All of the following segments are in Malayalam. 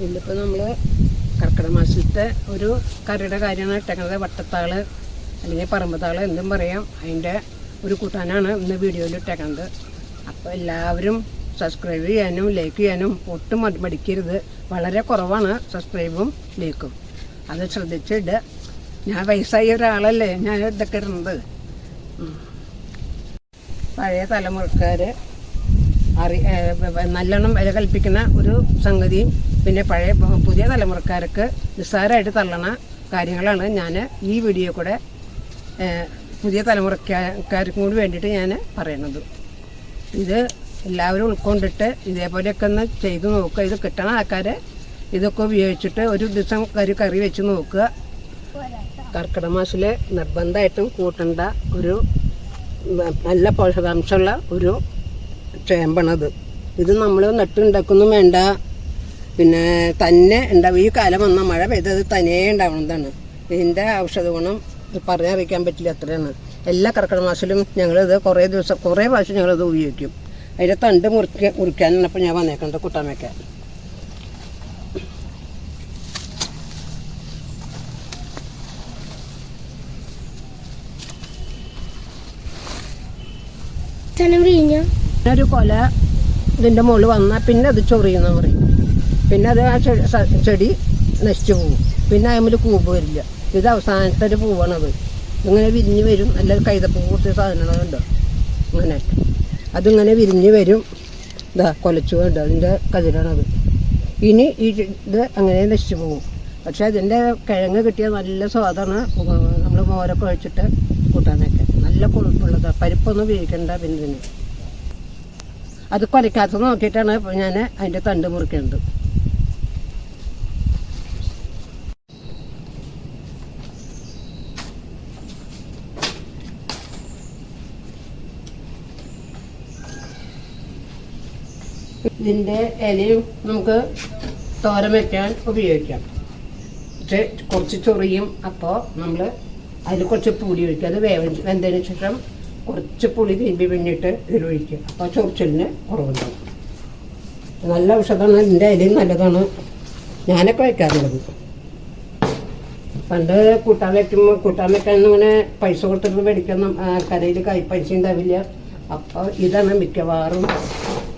ഇന്നിപ്പോൾ നമ്മൾ കർക്കിടക മാസത്തെ ഒരു കറിയുടെ കാര്യമാണ്. ഇട്ടേക്കുന്നത് വട്ടത്താൾ അല്ലെങ്കിൽ പറമ്പത്താൾ എന്തും പറയാം. അതിന്റെ ഒരു കൂട്ടാനാണ് ഇന്ന് വീഡിയോയിൽ ഇട്ടേക്കുന്നത് അപ്പോൾ എല്ലാവരും സബ്സ്ക്രൈബ് ചെയ്യാനും ലൈക്ക് ചെയ്യാനും ഒട്ടും മടി- മടിക്കരുത്. വളരെ കുറവാണ് സബ്സ്ക്രൈബും ലൈക്കും അത് ശ്രദ്ധിച്ചിട്ട് ഞാൻ വയസ്സായ ഒരാളല്ലേ? ഞാൻ ഇതൊക്കെ ഇടുന്നത്. പഴയ തലമുറക്കാർ അറി നല്ലോണം വില കൽപ്പിക്കുന്ന ഒരു സംഗതിയും പിന്നെ പഴയ പുതിയ തലമുറക്കാർക്ക് നിസ്സാരമായിട്ട് തള്ളണ കാര്യങ്ങളാണ് ഞാൻ ഈ വീഡിയോ കൂടെ പുതിയ തലമുറക്കാർക്കും കൂടി വേണ്ടിയിട്ട് ഞാൻ പറയണത് ഇത് എല്ലാവരും ഉൾക്കൊണ്ടിട്ട് ഇതേപോലെയൊക്കെ ഒന്ന് ചെയ്ത് നോക്കുക. ഇത് കിട്ടണ ആൾക്കാർ ഇതൊക്കെ ഉപയോഗിച്ചിട്ട് ഒരു ദിവസം കറി കറി വെച്ച് നോക്കുക. കർക്കിടക മാസത്തിൽ നിർബന്ധമായിട്ടും കൂട്ടേണ്ട ഒരു നല്ല പോഷകാംശമുള്ള ഒരു ചേമ്പണത്. ഇത് നമ്മൾ നട്ടുണ്ടാക്കൊന്നും വേണ്ട. പിന്നെ തന്നെ ഉണ്ടാവും. ഈ കാലം വന്ന മഴ പെയ്തത് തനിയേ ഉണ്ടാവുന്നതാണ് ഇതിന്റെ ഔഷധ ഗുണം പറഞ്ഞറിയിക്കാൻ പറ്റില്ല അത്രയാണ്. എല്ലാ കർക്കിടക മാസത്തിലും ഞങ്ങളിത് കുറേ ദിവസം കുറേ പ്രാവശ്യം ഞങ്ങളിത് ഉപയോഗിക്കും. അതിന്റെ തണ്ട് മുറിക്ക മുറിക്കാനാണ് ഇപ്പോൾ ഞാൻ വന്നേക്കുന്നത് കൂട്ടാൻ വയ്ക്കാൻ ചനം വീഞ്ഞ ഒരു കൊല ഇതിന്റെ മുകളിൽ വന്നാൽ പിന്നെ അത് ചൊറിയുന്ന പറയും. പിന്നെ അത് ആ ചെടി നശിച്ചു പോകും. പിന്നെ അതിൽ കൂമ്പ് വരില്ല. ഇത് അവസാനത്തെ ഒരു പൂവാണത് ഇങ്ങനെ വിരിഞ്ഞ് വരും. നല്ല കൈതപ്പൂ കുറച്ച് സാധനങ്ങളുണ്ട് അങ്ങനെ. അതിങ്ങനെ വിരിഞ്ഞ് വരും. ഇതാ കൊലച്ചു വേണ്ട അതിന്റെ കതിരാണത്. ഇനി ഈ ഇത് അങ്ങനെ നശിച്ചു പോകും. പക്ഷേ അതിന്റെ കിഴങ്ങ് കിട്ടിയാൽ നല്ല സ്വാദാണ്. നമ്മൾ മോരൊക്കെ ഒഴിച്ചിട്ട് കൂട്ടാനൊക്കെ. നല്ല കൊഴുപ്പുള്ളതാണ് പരിപ്പൊന്നും ഉപയോഗിക്കേണ്ട പിന്നെ അത് കൊലക്കാത്ത നോക്കിയിട്ടാണ് ഞാൻ അതിന്റെ തണ്ട് മുറിക്കുന്നത്. ഇതിന്റെ ഇലയും നമുക്ക് തോരൻ വയ്ക്കാൻ ഉപയോഗിക്കാം. പക്ഷെ കുറച്ച് ചൊറിയും അപ്പോൾ നമ്മൾ അതിൽ കുറച്ച് പൂടി ഒഴിക്കുക അത് വേവ വെന്തതിന് ശേഷം കുറച്ച് പുളി തിരുമ്പി പിന്നിട്ട് ഇതിലൊഴിക്കുക. അപ്പോൾ ചൊറിച്ചിലിന് കുറവുണ്ടാവും. നല്ല ഔഷധമാണ്. എന്റെ അരി നല്ലതാണ്. ഞാനൊക്കെ വയ്ക്കാറുള്ളത്. പണ്ട് കൂട്ടാൻ വയ്ക്കുമ്പോൾ കൂട്ടാൻ വയ്ക്കാൻ ഇങ്ങനെ പൈസ കൊടുത്തിട്ട് മേടിക്കണം കരയിൽ കൈ പൈസ ഉണ്ടാവില്ല. അപ്പോൾ ഇതാണ് മിക്കവാറും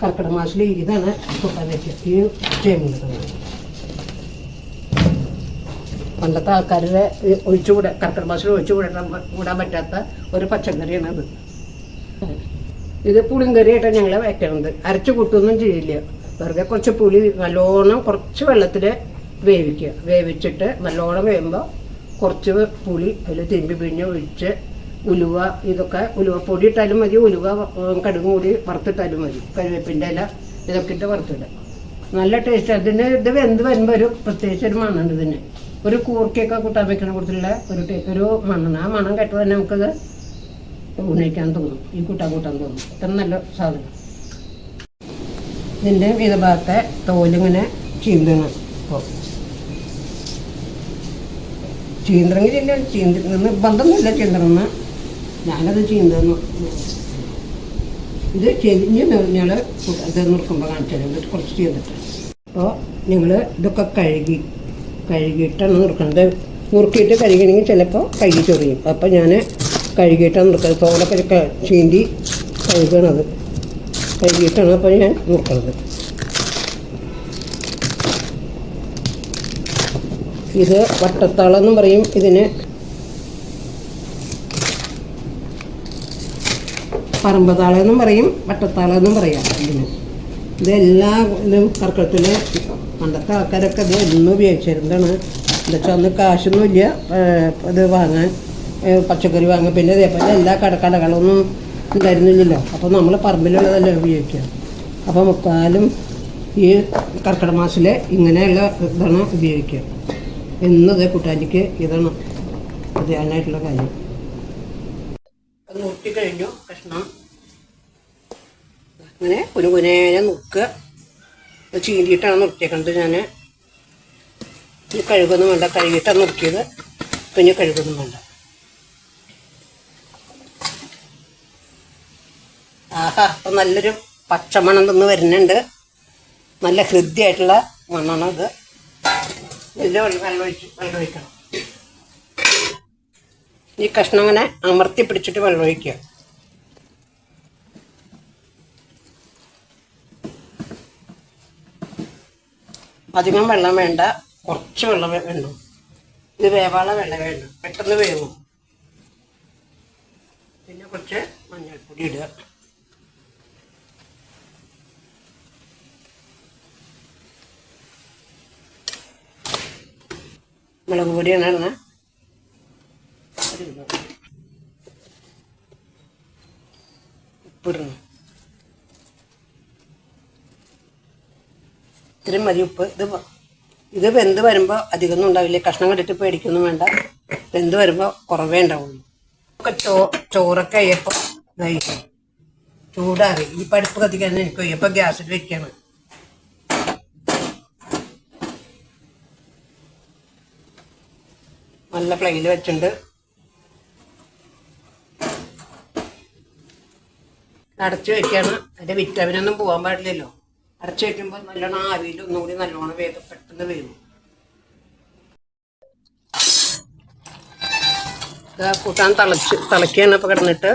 കർക്കിടക മാസത്തിൽ ഇതാണ് കൂട്ടാൻ വയ്ക്കുക ഈ ചേമ്പ് പണ്ടത്തെ ആൾക്കാരുടെ ഒഴിച്ചുകൂടെ കർക്കിടക മാസം ഒഴിച്ചുകൂടാൻ കൂടാൻ പറ്റാത്ത ഒരു പച്ചക്കറിയാണ് അത്. ഇത് പുളിങ്കറിയായിട്ടാണ് ഞങ്ങൾ വയ്ക്കണത്. അരച്ചു കൂട്ടൊന്നും ചെയ്യില്ല. വെറുതെ കുറച്ച് പുളി നല്ലോണം കുറച്ച് വെള്ളത്തിൽ വേവിക്കുക. വേവിച്ചിട്ട് നല്ലോണം വേകുമ്പോൾ കുറച്ച് പുളി അതിൽ തിരുമ്പി പിഴിഞ്ഞ് ഒഴിച്ച് ഉലുവ ഇതൊക്കെ ഉലുവപ്പൊടി ഇട്ടാലും മതി ഉലുവ കടുകും കൂടി വറുത്തിട്ടാലും മതി. കരുവേപ്പിന്റെ ഇല ഇതൊക്കെ ഇട്ട് വറുത്തിടുക. നല്ല ടേസ്റ്റ് അതിന് ഇത് വെന്ത് വരുമ്പോൾ ഒരു പ്രത്യേകിച്ച് ഒരു മണ്ണുണ്ട് ഇതിന്. ഒരു കൂർക്കയൊക്കെ കൂട്ടാൻ വെക്കണ കൂട്ടത്തിലുള്ള ഒരു ഒരു മണ്ണാണ്. ആ മണം കേട്ട് തന്നെ നമുക്കത് ഉന്നയിക്കാൻ തോന്നും. ഈ കൂട്ടാൻ കൂട്ടാൻ തോന്നും. ഇത്ര നല്ല സാധനം. ഇതിന്റെ വിധ ഭാഗത്തെ തോലിങ്ങനെ ചീന്തണം ഇപ്പോൾ ചീന്തണമെങ്കിൽ ഇല്ല ചീന്തിന്ന് നിർബന്ധമൊന്നുമില്ല ചീന്തണമെന്ന് ഞാനത് ചീന്തുന്നു. ഇത് ചെരിഞ്ഞ് ഞങ്ങൾ ഇത് നിൽക്കുമ്പോൾ കാണിച്ചു കുറച്ച് ചെയ്തിട്ട് അപ്പോൾ നിങ്ങൾ ഇതൊക്കെ കഴുകി കഴുകിയിട്ടാണ് നുറുക്കുന്നത് നുറുക്കിയിട്ട് കഴുകണമെങ്കിൽ ചിലപ്പോൾ കഴുകി ചൊറിയും. അപ്പോൾ ഞാൻ കഴുകിയിട്ടാണ് നുറുക്കുന്നത് തോലൊക്കെ ചീന്തി കഴുകണത് കഴുകിയിട്ടാണ് അപ്പോൾ ഞാൻ നുറുക്കുന്നത് ഇത് വട്ടത്താളെന്നും പറയും. ഇതിന് പറമ്പതാളെന്നും പറയും. വട്ടത്താളെന്നും പറയാം ഇതിന്. ഇതെല്ലാം ഇതും കർക്കടത്തിൽ പണ്ടത്തെ ആൾക്കാരൊക്കെ ഇത് എന്നും ഉപയോഗിച്ചിരുന്നതാണ്. എന്താ അന്ന് കാശൊന്നുമില്ല അത് വാങ്ങാൻ പച്ചക്കറി വാങ്ങാൻ. പിന്നെ അതേപോലെ എല്ലാ കടക്കടകളൊന്നും ഉണ്ടായിരുന്നില്ലല്ലോ. അപ്പോൾ നമ്മൾ പറമ്പിലുള്ളതല്ല ഉപയോഗിക്കുക. അപ്പോൾ മുക്കാലും ഈ കർക്കിടക മാസത്തിലെ ഇങ്ങനെയുള്ള ഇതാണ് ഉപയോഗിക്കുക. എന്നത് കൂട്ടാനിക്ക് ഇതാണ് പ്രധാനമായിട്ടുള്ള കാര്യം. അത് കഴിഞ്ഞു കഷ്ണം. അങ്ങനെ കുനുകുനേനെ കുനേനെ ഇത് ചീന്തിയിട്ടാണ് നുറുക്കിയേക്കുന്നത് ഞാൻ ഇനി കഴുകൊന്നും വേണ്ട കഴുകിയിട്ടാണ് നുറുക്കിയത്. പിന്നെ കഴുകൊന്നും വേണ്ട. ആഹാ അപ്പം നല്ലൊരു പച്ചമണം തന്നു വരുന്നുണ്ട്. നല്ല ഹൃദ്യമായിട്ടുള്ള മണ്ണാണ് അത്. ഇതിൽ വെള്ളം ഒഴിച്ച് വെള്ളം ഒഴിക്കണം ഈ കഷ്ണം അങ്ങനെ അമർത്തി പിടിച്ചിട്ട് വെള്ളം അധികം വെള്ളം വേണ്ട. കുറച്ച് വെള്ളം വേണ്ടു ഇത് വേവാള വെള്ളം വേണ്ട പെട്ടെന്ന് വേവും. പിന്നെ കുറച്ച് മഞ്ഞൾപ്പൊടി ഇടുക. മുളക് പൊടിയാണ് ഇടുന്നത്. ഇത്രയും മതി ഉപ്പ്. ഇത് ഇത് വെന്ത് വരുമ്പോൾ അധികമൊന്നും ഉണ്ടാവില്ല. കഷ്ണം കണ്ടിട്ട് പേടിക്കൊന്നും വേണ്ട. വെന്ത് വരുമ്പോൾ കുറവേ ഉണ്ടാവുള്ളൂ. ചോ ചോറൊക്കെ അയ്യപ്പോൾ ഇതായി. ചൂടാറി. ഈ പഠിപ്പ് കത്തിക്കാൻ എനിക്ക് അയ്യപ്പോൾ ഗ്യാസിൽ വെക്കാണ്. നല്ല പ്ലെയിൽ വെച്ചിട്ടുണ്ട്. അടച്ചു വെക്കാണ്. അതിന്റെ വിറ്റാമിനൊന്നും പോകാൻ പാടില്ലല്ലോ. അടച്ചു വയ്ക്കുമ്പോൾ നല്ലോണം ആവിയിൽ ഒന്നുകൂടി നല്ലോണം വേഗം പെട്ടെന്ന് വേവും. കൂട്ടാൻ തിളച്ച് തിളക്കിയാണ് ഇപ്പോൾ കിടന്നിട്ട്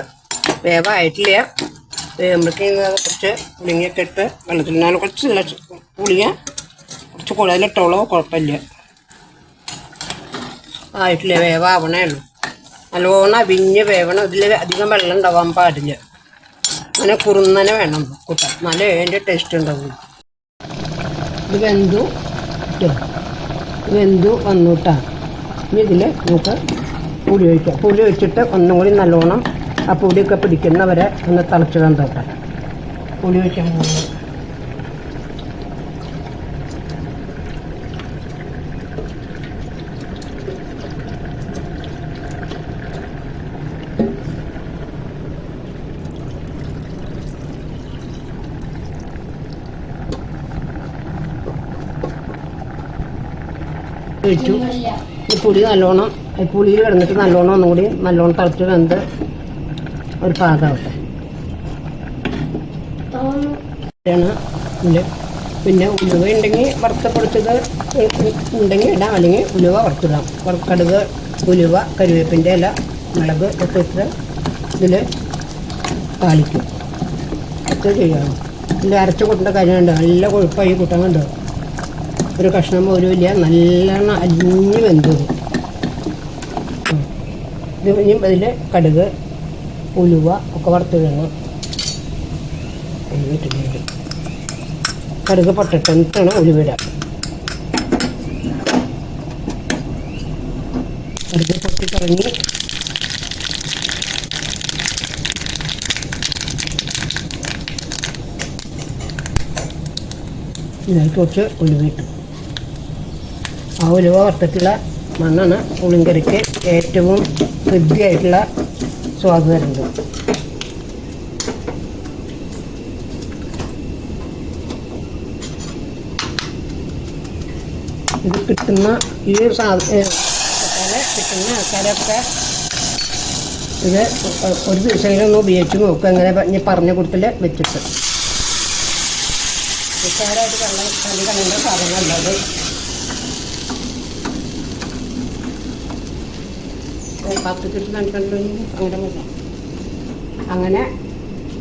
വേവായിട്ടില്ല. വേകുമ്പോഴേക്കും കുറച്ച് പുളിങ്ങയൊക്കെ ഇട്ട് വെള്ളത്തിൽ ഞാൻ കുറച്ച് ഇല്ല പുളിങ്ങ കുറച്ച് കൂടുതലിട്ടോളോ കുഴപ്പമില്ല. ആയിട്ടില്ല വേവാവണേ ഉള്ളൂ. നല്ലോണം അവിഞ്ഞ് വേവണം. ഇതിൽ അധികം വെള്ളം ഉണ്ടാവാൻ പാടില്ല. അങ്ങനെ കുറുന്നനെ വേണം കൂട്ടാൻ. നല്ല അതിന്റെ ടേസ്റ്റ് ഉണ്ടാവും ഇത് വെന്തു വെന്തു വന്നു കേട്ടോ ഇനി ഇതിൽ നമുക്ക് പുളി ഒഴിക്കാം. പുളി ഒഴിച്ചിട്ട് ഒന്നും കൂടി നല്ലോണം ആ പുളിയൊക്കെ പിടിക്കുന്നവരെ ഒന്ന് തിളച്ചിടാൻ തൊട്ടെ പുളി ഒഴിക്കാൻ പോകുന്നത് ഒഴിച്ചു ഈ പുളി നല്ലോണം ഈ പുളിയിൽ കിടന്നിട്ട് നല്ലോണം ഒന്നും കൂടി നല്ലോണം തിളച്ച് വെന്ത് ഒരു ഇതിൽ പിന്നെ ഉലുവ ഉണ്ടെങ്കിൽ വറുത്തപ്പൊടിച്ചത് ഉണ്ടെങ്കിൽ ഇടാം അല്ലെങ്കിൽ ഉലുവ വറുത്തിടാം. വറ- കടുക് ഉലുവ കരുവേപ്പിന്റെ ഇല മുളക് ഒക്കെ ഇത്ര ഇതിൽ താളിക്കും ഒക്കെ ചെയ്യണം ഇതിൽ അരച്ചു കൂട്ടേണ്ട കാര്യമുണ്ട് നല്ല കൊഴുപ്പായി കൂട്ടാൻ കണ്ടോ ഒരു കഷ്ണം പോലും ഇല്ല നല്ലോണം അലിഞ്ഞ് വെന്തത് ഇത് ഇനിയും അതിൽ കടുക് ഉലുവ ഒക്കെ വറുത്തിടണം. ഉലുവിട്ടിട്ടുണ്ട് കടുക് പൊട്ടിട്ടാണ് ഉലുവിടാം കടുക് പൊട്ടിക്കറങ്ങി ഇതിലേക്ക് കുറച്ച് ഉലുവിട്ടു ആ ഉലുവ വറുത്തിട്ടുള്ള മണ്ണാണ് പുളിങ്കറിക്ക് ഏറ്റവും ഹൃദ്യമായിട്ടുള്ള സ്വാദ് തരുന്നത് ഇത് കിട്ടുന്ന ഈ ഒരു സാധനം കിട്ടുന്ന ആൾക്കാരൊക്കെ ഇത് ഒരു ദിവസമെങ്കിലും ഒന്ന് ഉപയോഗിച്ച് നോക്കുക അങ്ങനെ ഞാൻ പറഞ്ഞ കൂട്ടത്തിൽ വെച്ചിട്ട്. നിസ്സാരമായിട്ട് വെള്ളം കണ്ടി കണ്ട സാധനമല്ല അത് പത്ത് കിട്ടുന്ന അങ്ങനെ മതി. അങ്ങനെ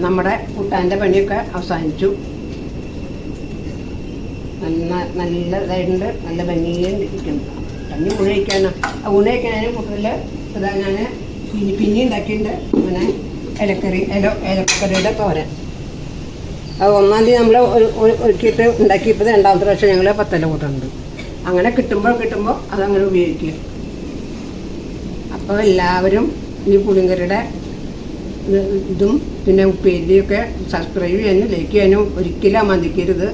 നമ്മുടെ കൂട്ടാന്റെ പണിയൊക്കെ അവസാനിച്ചു. നല്ല നല്ല ഇതായിട്ടുണ്ട് നല്ല ഭംഗിയും ഇരിക്കുന്നു കഞ്ഞി ആ ഉണയിക്കാനും കൂട്ടത്തിൽ ഇതാ ഞാൻ പിന്നി പിന്നെ ഉണ്ടാക്കിയിട്ടുണ്ട്. അങ്ങനെ ഇലക്കറി ഇല ഇലക്കറിയുടെ തോരൻ. അത് ഒന്നാം തീയതി നമ്മൾ ഒരുക്കിയിട്ട് ഉണ്ടാക്കിയപ്പോൾ രണ്ടാമത്തെ പ്രാവശ്യം ഞങ്ങൾ പത്തല കൂട്ടുന്നുണ്ട് അങ്ങനെ കിട്ടുമ്പോൾ കിട്ടുമ്പോൾ അതങ്ങനെ ഉപയോഗിക്കുക അപ്പോൾ എല്ലാവരും ഈ പുളിങ്കറിയുടെ ഇതും പിന്നെ ഉപ്പേരിയൊക്കെ സബ്സ്ക്രൈബ് ചെയ്യാനും ലൈക്ക് ചെയ്യാനും ഒരിക്കലും അമന്തിക്കരുത്.